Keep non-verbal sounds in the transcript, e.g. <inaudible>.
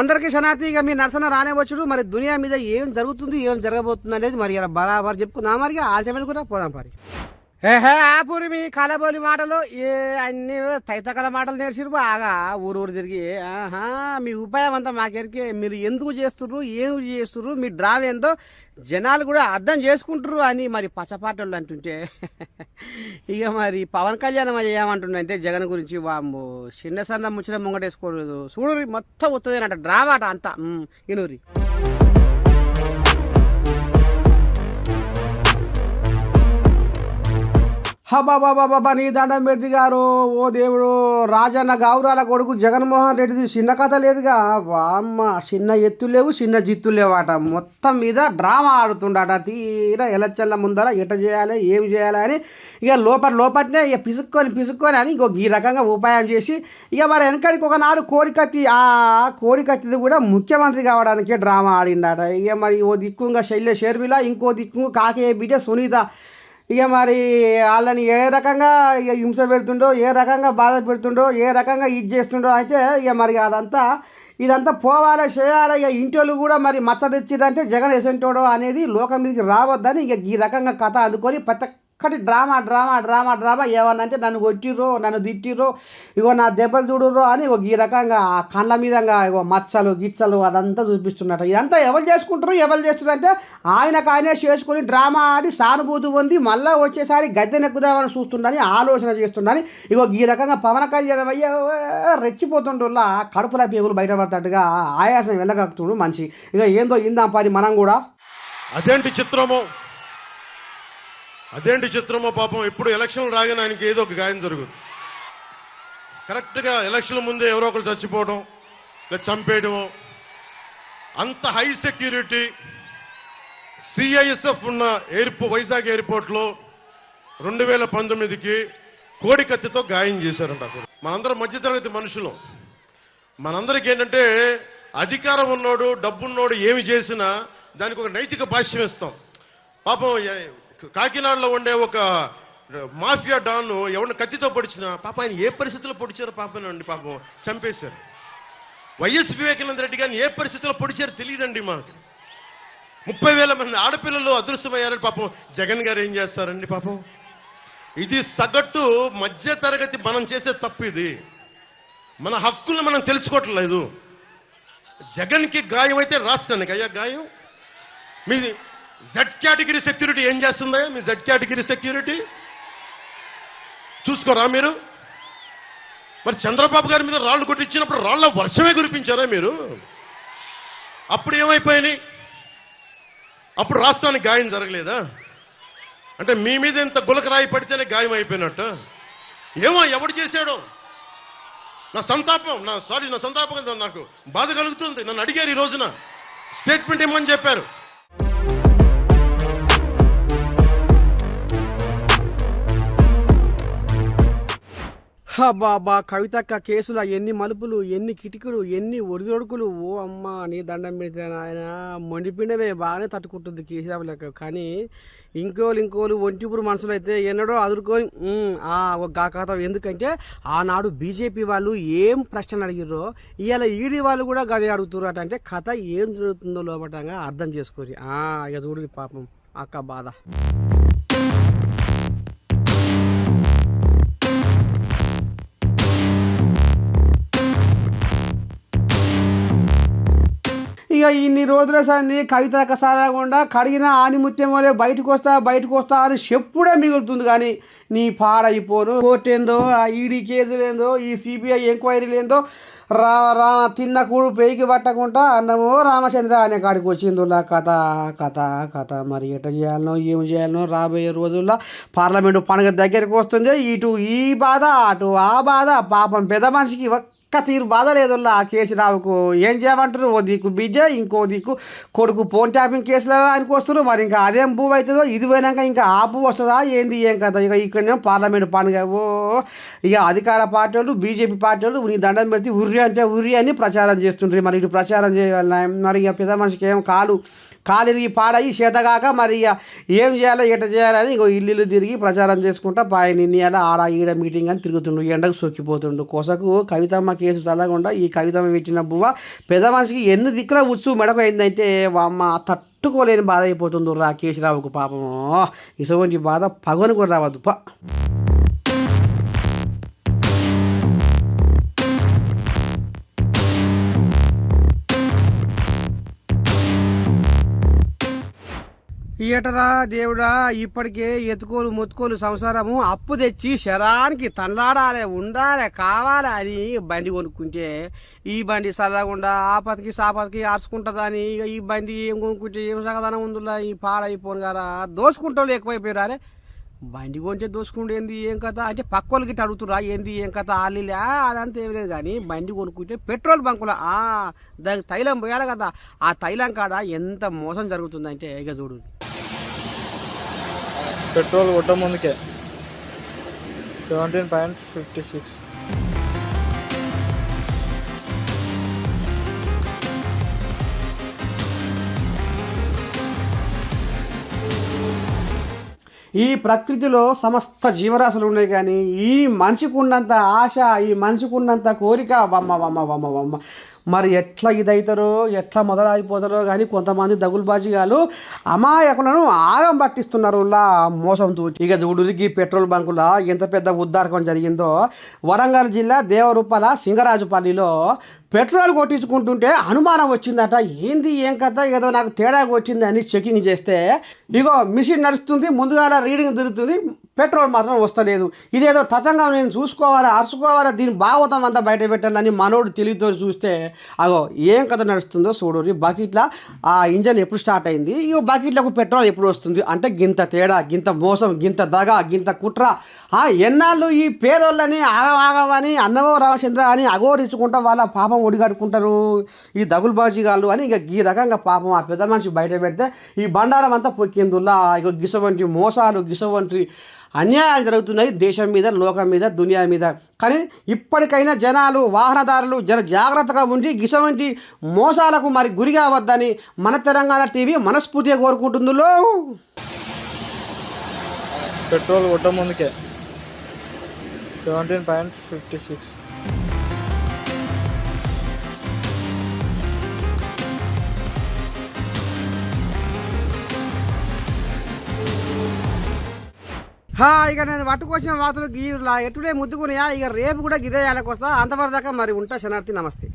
అందరికీ శనార్థి ఇక మీ నరసన రానేవచ్చుడు మరి దునియా మీద ఏం జరుగుతుంది ఏం జరగబోతుంది అనేది మరి ఇలా బరాబర్ చెప్పుకుందాం. మరి ఆల్చ మీద కూడా పోదాం మరి ఏహే ఆపూరి మీ కలబోలి మాటలు. ఏ అన్ని తైతకల మాటలు నేర్చిరు బాగా. ఊరూరు తిరిగి ఆహా మీ ఉపాయం అంతా మాకెరికే మీరు ఎందుకు చేస్తుర్రు ఏం చేస్తుర్రు మీ డ్రావ్ ఏందో జనాలు కూడా అర్థం చేసుకుంటారు అని మరి పచ్చపాటోళ్ళు అంటుంటే. <laughs> ఇక మరి పవన్ కళ్యాణ్ అది ఏమంటుండంటే జగన్ గురించి వాము చిన్న సన్న ముచ్చిన ముంగటేసుకోలేదు. చూడు మొత్తం వస్తుంది అంట డ్రామా అట అంతా. ఇనురి ఇనూరి హబాబాబాబా నీ దండం పెడితే గారు ఓ దేవుడు రాజన్న గౌరాల కొడుకు జగన్మోహన్ రెడ్డిది చిన్న కథ లేదుగా? వామ్మ చిన్న ఎత్తులు లేవు చిన్న జిత్తులు లేవాట. మొత్తం మీద డ్రామా ఆడుతుండట. తీరా ఎలక్షన్ల ముందర ఎట చేయాలి ఏం చేయాలి అని ఇక లోపల లోపలనే ఇక పిసుక్కొని పిసుక్కొని అని ఇంకో ఈ రకంగా ఉపాయం చేసి ఇక మరి వెనకడికి ఒకనాడు కోడికత్తి ఆ కోడికత్తిది కూడా ముఖ్యమంత్రి కావడానికే డ్రామా ఆడిండట. ఇక మరి ఓ దిక్కుంగా శైల్య షర్మిల ఇంకో దిక్కు కాకే బిడ్డ సునీత. ఇక మరి వాళ్ళని ఏ రకంగా ఇక హింస పెడుతుండో ఏ రకంగా బాధ పెడుతుండో ఏ రకంగా ఇది చేస్తుండో అయితే ఇక మరి అదంతా ఇదంతా పోవాలా చేయాలా. ఇక ఇంటోళ్ళు కూడా మరి మచ్చ తెచ్చిదంటే జగన్ ఎసంటోడో అనేది లోకం మీదకి రావద్దని ఇక ఈ రకంగా కథ అందుకొని ప్రతి కానీ డ్రామా డ్రామా డ్రామా డ్రామా. ఏమన్నంటే నన్ను కొట్టిర్రో నన్ను తిట్టిర్రో ఇగో నా దెబ్బలు చూడుర్రో అని ఒక ఈ రకంగా ఆ కళ్ళ మీదంగా ఇగో మచ్చలు గిచ్చలు అదంతా చూపిస్తున్నట్టు. ఇదంతా ఎవరు చేసుకుంటారు? ఎవరు చేస్తున్నారంటే ఆయనకు ఆయనే చేసుకొని డ్రామా ఆడి సానుభూతి పొంది మళ్ళీ వచ్చేసారి గద్దె నెక్కుదామని చూస్తుండని ఆలోచన చేస్తుండని ఇగో ఈ రకంగా పవన్ కళ్యాణ్ అయ్యే రెచ్చిపోతుండల్లా. కడుపుల పేగులు బయటపడతట్టుగా ఆయాసం వెళ్ళగలుగుతుండు మనిషి. ఇక ఏందో ఇందాం పని మనం కూడా. అదేంటి చిత్రము? అదేంటి చిత్రమో పాపం ఇప్పుడు ఎలక్షన్ రాగానే ఆయనకి ఏదో ఒక గాయం జరుగుతుంది. కరెక్ట్గా ఎలక్షన్ ముందే ఎవరో ఒకరు చచ్చిపోవడం లేదా చంపేయడం అంత హై సెక్యూరిటీ సిఐఎస్ఎఫ్ ఉన్న ఎయిర్పో వైజాగ్ ఎయిర్పోర్ట్లో రెండు వేల పంతొమ్మిదికి కోడికత్తితో గాయం చేశారంట అక్కడ మనందరం మధ్యతరగతి మనుషులు. మనందరికి ఏంటంటే అధికారం ఉన్నోడు డబ్బున్నోడు ఏమి చేసినా దానికి ఒక నైతిక భాష్యం ఇస్తాం. పాపం కాకినాడలో ఉండే ఒక మాఫియా డాన్ ఎవరిని కత్తితో పొడిచినా పాప ఆయన ఏ పరిస్థితుల్లో పొడిచారో పాపనండి పాపం చంపేశారు. వైఎస్ వివేకానంద రెడ్డి గారిని ఏ పరిస్థితుల్లో పొడిచారో తెలియదండి మాకు. ముప్పై వేల మంది ఆడపిల్లలు అదృశ్యమయ్యారని పాపం జగన్ గారు ఏం చేస్తారండి పాపం? ఇది సగటు మధ్య తరగతి మనం చేసే తప్పు ఇది. మన హక్కులను మనం తెలుసుకోవట్లేదు. జగన్కి గాయం అయితే రాష్ట్రానికి. అయ్యా గాయం? మీ జెడ్ కేటగిరీ సెక్యూరిటీ ఏం చేస్తుందా మీ జెడ్ కేటగిరీ సెక్యూరిటీ చూసుకోరా మీరు? మరి చంద్రబాబు గారి మీద రాళ్ళు కొట్టించినప్పుడు రాళ్ళ వర్షమే కురిపించారా మీరు? అప్పుడు ఏమైపోయినాయి? అప్పుడు రాష్ట్రానికి గాయం జరగలేదా? అంటే మీ మీద ఇంత గులకరాయి పడితేనే గాయం అయిపోయినట్టు. ఏమో ఎవడు చేశాడో? నా సంతాపం నా సారీ నా సంతాపం నాకు. బాధ కలుగుతుంది. నన్ను అడిగారు ఈ రోజున. స్టేట్మెంట్ ఇమ్మని చెప్పారు? బాబా కవితక్క కేసుల ఎన్ని మలుపులు ఎన్ని కిటికీలు ఎన్ని ఒడిదొడుకులు. ఓ అమ్మ నీ దండం పెడితే ఆయన మొండిపిండమే బాగానే తట్టుకుంటుంది కేసీఆర్ లెక్క కానీ ఇంకోలు ఇంకోలు ఒంటిపురు మనుషులు అయితే ఎన్నడో అదురుకొని ఒక గా కథ ఎందుకంటే ఆనాడు బీజేపీ వాళ్ళు ఏం ప్రశ్న అడిగిర్రో ఇవాళ ఈడీ వాళ్ళు కూడా గదే అడుగుతున్నారు అంటే కథ ఏం జరుగుతుందో లోపటంగా అర్థం చేసుకోరి. ఆ, ఇక చూడు పాపం అక్క బాధ. ఇన్ని రోజుల సంది కవిత కసారకుండా కడిగిన ఆనిముత్యం వల్లే బయటకు వస్తా బయటకు వస్తా అని చెప్పుడే మిగులుతుంది కానీ నీ పాడైపోను కోర్టు ఏందో ఆ ఈడీ కేసులు లేదో ఈ సిబిఐ ఎంక్వైరీ లేదో రా రా తిన్న కూడు పెయికి పట్టకుండా అన్నమో రామచంద్ర అనే కాడికి వచ్చిందోలా కథ కథ కథ. మరి ఎట చేయాలనో ఏం చేయాలనో రాబోయే రోజుల్లో పార్లమెంటు పండుగ దగ్గరికి వస్తుంది. ఇటు ఈ బాధ అటు ఆ బాధ. పాపం పెద్ద మనిషికి ఒక్క తీరు బాధ లేదుల్లా ఆ కేసీరావుకు ఏం చేయమంటారు ఓ దిక్కు బిడ్డ ఇంకో దిక్కు కొడుకు ఫోన్ ట్యాపింగ్ కేసులో ఆయనకు వస్తారు మరి ఇంకా అదేం భూ అవుతుందో ఇది పోయినాక ఇంకా ఆ భూ వస్తుందా? ఏంది? ఏం కదా ఇక ఇక్కడనే పార్లమెంట్ పండుగ ఓ ఇక అధికార పార్టీ వాళ్ళు బీజేపీ పార్టీ వాళ్ళు నీ దండం పెడితే ఉర్రి అంటే ఉర్రి అని ప్రచారం చేస్తుండ్రు. మరి ఇటు ప్రచారం చేయాలి మరి ఇక పెద్ద మనిషికి ఏం కాలు? కాలిరిగి పాడయి చేతగాక మరి ఇక ఏం చేయాలి? ఎట చేయాలని ఇగో ఇల్లు ఇల్లు తిరిగి ప్రచారం చేసుకుంటా పాయ నిన్న ఆడ ఈడ మీటింగ్ అని తిరుగుతుండు ఎండకు సొక్కిపోతుండు కొసకు కవితమ్మ కేసు చల్లకుండా ఈ కవిత పెట్టిన బువ్వ. పెద్ద మనిషికి ఎన్ని దిక్కుల ఉచ్చు మెడకు అయిందంటే అమ్మ తట్టుకోలేని బాధ అయిపోతుంది రా కేసీరావుకు పాపము. ఇటువంటి బాధ పగని కూడా రావద్దు. పా. ఏటరా దేవుడా ఇప్పటికే ఎత్తుకోలు మొత్తుకోలు సంసారము అప్పు తెచ్చి శరానికి తండ్లాడాలి ఉండాలి కావాలి అని బండి కొనుక్కుంటే ఈ బండి సరదాగుండా ఆపతికి సాపతికి ఆర్చుకుంటుందని ఇక ఈ బండి ఏం కొనుక్కుంటే ఏం సగదనం ఉందిలా ఈ పాడైపోను కదా దోసుకుంటాం ఎక్కువైపోయారే బండి కొంటే దోసుకుంటే ఏంది ఏం కథ? అంటే పక్కోళ్ళకి గిట్ట అడుగుతురా ఏంది ఏం కథ? ఆలిలే అదంతా ఏం లేదు కానీ బండి కొనుక్కుంటే పెట్రోల్ బంకులో దానికి తైలం పోయాలి కదా. ఆ తైలం కాడ ఎంత మోసం జరుగుతుందంటే ఇక చూడు. పెట్రోల్ కొట్ట ముందుకే. Seventeen point fifty six. ఈ ప్రకృతిలో సమస్త జీవరాశులు ఉన్నాయి కానీ ఈ మనిషికి ఉన్నంత ఆశ ఈ మనిషికి ఉన్నంత కోరిక వమ్మ వమ్మ వమ్మ వమ్మ. మరి ఎట్లా ఇదవుతారో ఎట్లా మొదలైపోతారో కానీ కొంతమంది దగులుబాజీగాలు అమాయకులను ఆగం పట్టిస్తున్నారు మోసం మోసంతో ఇక చూడురికి పెట్రోల్ బంకుల ఎంత పెద్ద ఉద్దారకం జరిగిందో. వరంగల్ జిల్లా దేవరూపల సింగరాజుపల్లిలో పెట్రోల్ కొట్టించుకుంటుంటే అనుమానం వచ్చిందట. ఏంది ఏం కథ? ఏదో నాకు తేడా వచ్చింది అని చెకింగ్ చేస్తే ఇగో మిషన్ నడుస్తుంది ముందుగా రీడింగ్ తిరుగుతుంది పెట్రోల్ మాత్రం వస్తలేదు. ఇదేదో తతంగా నేను చూసుకోవాలా అరుచుకోవాలా దీని భాగవతం అంతా బయట పెట్టాలని మనోడు తెలివితో చూస్తే అగో ఏం కథ నడుస్తుందో చూడు బకెట్ల ఆ ఇంజన్ ఎప్పుడు స్టార్ట్ అయింది? ఇగో బకెట్లకు పెట్రోల్ ఎప్పుడు వస్తుంది? అంటే గింత తేడా గింత మోసం గింత దగ గింత కుట్ర. ఆ ఎన్నాళ్ళు ఈ పేదోళ్ళని ఆగమాగమని అన్నవో రామచంద్ర అని అగోరించుకుంటా వాళ్ళ పాపం ఒడిగడుకుంటారు ఈ దగులుబాజీగాళ్ళు అని ఇక ఈ రకంగా పాపం ఆ పెద్ద మనిషి బయట పెడితే ఈ బండారం అంతా పొక్కిందుల్లా ఇక గిసవంటి మోసాలు గిసవంటి అన్యాయాలు జరుగుతున్నాయి దేశం మీద లోకం మీద దునియా మీద. కానీ ఇప్పటికైనా జనాలు వాహనదారులు జన జాగ్రత్తగా ఉండి గిసవంటి మోసాలకు మరి గురి కావద్దని మన తెలంగాణ టీవీ మనస్ఫూర్తిగా కోరుకుంటుందిలో. పెట్రోల్ కొట్ట ముందుకే. సెవెంటీన్ పాయింట్ ఫిఫ్టీ సిక్స్ ఇక నేను పట్టుకొచ్చిన వార్తలు గీ ఎటుడే ముద్దుకున్నాయా ఇక రేపు కూడా గిదే వస్తా అంతవరదాకా మరి ఉంటా శనార్థి నమస్తే.